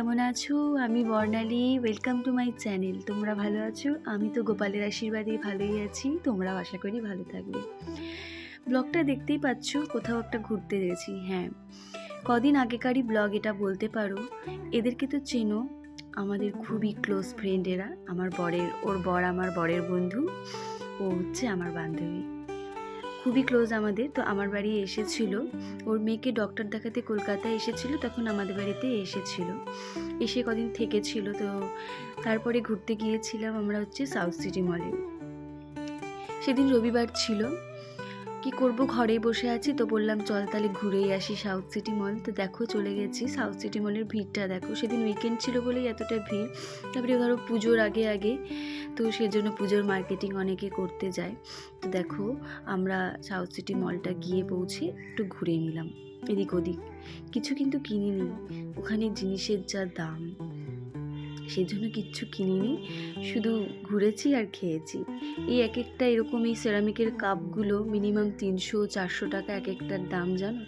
কেমন আছো? আমি Barnali. Welcome to my channel তোমরা ভালো আছো? আমি তো গোপালের আশীর্বাদে ভালোই আছি। তোমরাও আশা করি ভালো থাকবে। ব্লগটা দেখতেই পাচ্ছ, কোথাও একটা ঘুরতে গেছি। হ্যাঁ কদিন আগেকারই ব্লগ এটা বলতে পারো। এদেরকে তো চেনো। আমাদের খুবই ক্লোজ ফ্রেন্ড এরা। আমার বরের, ওর বর আমার বরের বন্ধু। ও হচ্ছে আমার বান্ধবী। খুবই ক্লোজ আমাদের। তো আমার বাড়ি এসেছিল। ওর মেয়েকে ডক্টর দেখাতে কলকাতায় এসেছিল, তখন আমাদের বাড়িতে এসেছিল। এসে কদিন থেকেছিল, তো তারপরে ঘুরতে গিয়েছিলাম আমরা হচ্ছে সাউথ সিটি মলে সেদিন রবিবার ছিল। কি করব? ঘরে বসে আছি। তো বললাম, চল তাহলে ঘুরেই আসি সাউথ সিটি মল তো দেখো, চলে গেছি। সাউথ সিটি মলের ভিড়টা দেখো। সেদিন উইকেন্ড ছিল বলেই এতটা ভিড়। তারপরে ধরো পুজোর আগে আগে। তো সেজন্য পুজোর মার্কেটিং অনেকে করতে যায়। তো দেখো, আমরা সাউথ সিটি মলটা গিয়ে পৌঁছে একটু ঘুরে নিলাম। এদিক ওদিক। কিছু কিন্তু কিনিনি। ওখানে জিনিসের যা দাম। সেই জন্য কিচ্ছু কিনিনি। শুধু ঘুরেছি আর খেয়েছি। এই এক একটা এরকম এই সেরামিকের কাপগুলো মিনিমাম তিনশো, চারশো টাকা এক একটার দাম, জানো?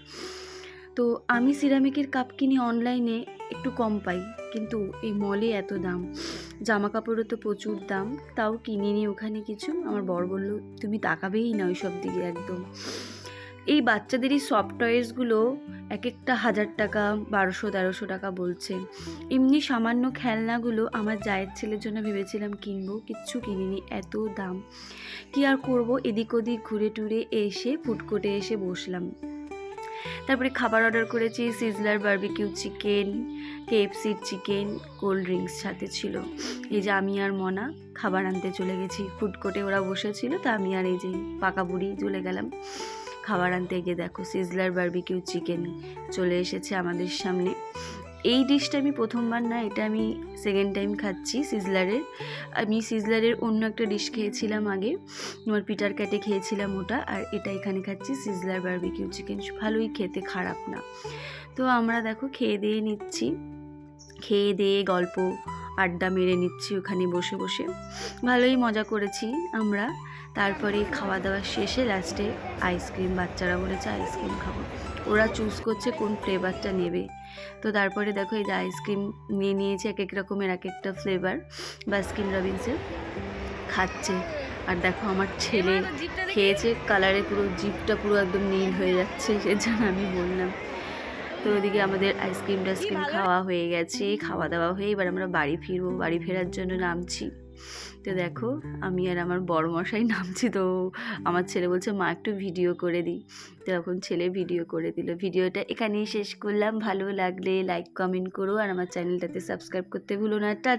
তো আমি সিরামিকের কাপ কিনি অনলাইনে একটু কম পাই। কিন্তু এই মলে এত দাম। জামা কাপড়ও তো প্রচুর দাম। তাও কিনিনি ওখানে কিছু। আমার বর বলল, তুমি তাকাবেই না ওই সব দিকে একদম। এই বাচ্চাদেরই সফট টয়েসগুলো এক একটা হাজার টাকা, বারোশো, তেরোশো টাকা বলছে। এমনি সামান্য খেলনাগুলো আমার জায়ের ছেলের জন্য ভেবেছিলাম কিনবো, কিচ্ছু কিনিনি, এত দাম। কি আর করব? এদিক ওদিক ঘুরে টুরে এসে ফুডকোর্টে এসে বসলাম। তারপরে খাবার অর্ডার করেছি সিজলার বার্বিকিউ চিকেন কেএফসির চিকেন কোল্ড ড্রিঙ্কস সাথে ছিল। এই যে আমি আর মনা খাবার আনতে চলে গেছি। ফুড কোর্টে ওরা বসেছিল, তা আমি আর এই যে পাকা বুড়ি চলে গেলাম। খাবার আনতে গিয়ে দেখো, সিজলার বার্বিকিউ চিকেন চলে এসেছে আমাদের সামনে। এই ডিশটা আমি প্রথমবার না, এটা আমি সেকেন্ড টাইম খাচ্ছি সিজলারের আমি সিজলারের অন্য একটা ডিশ খেয়েছিলাম আগে, আমার পিটার ক্যাটে খেয়েছিলাম ওটা, আর এটা এখানে খাচ্ছি সিজলার বার্বিকিউ চিকেন ভালোই খেতে, খারাপ না। তো আমরা দেখো, খেয়ে দিয়ে নিচ্ছি। খেয়ে দিয়ে গল্প আড্ডা মেরে নিচ্ছি ওখানে বসে বসে। ভালোই মজা করেছি আমরা। তারপরে খাওয়া দাওয়া শেষে লাস্টে আইসক্রিম বাচ্চারা বলেছে আইসক্রিম খাব। ওরা চুজ করছে কোন ফ্লেভারটা নেবে। তো তারপরে দেখো এই যে আইসক্রিম নিয়ে নিয়েছে এক এক রকমের এক একটা ফ্লেভার বাস্কিন রবিন্সের খাচ্ছে। আর দেখো আমার ছেলে খেয়েছে কালারে পুরো জিপটা পুরো একদম নীল হয়ে যাচ্ছে সেজন্য আমি বললাম। তো ওদিকে আমাদের আইসক্রিম টাইসক্রিম খাওয়া হয়ে গেছে খাওয়া দাওয়া হয়ে এবার আমরা বাড়ি ফিরবো বাড়ি ফেরার জন্য নামছি। তো দেখো আমি আর আমার বড় মশাই নামছি তো আমার ছেলে বলছে মা একটু ভিডিও করে দিই। তো এখন ছেলে ভিডিও করে দিল। ভিডিওটা এখানেই শেষ করলাম। ভালো লাগলে লাইক কমেন্ট করো আর আমার চ্যানেলটাতে সাবস্ক্রাইব করতে ভুলো না। টাটা!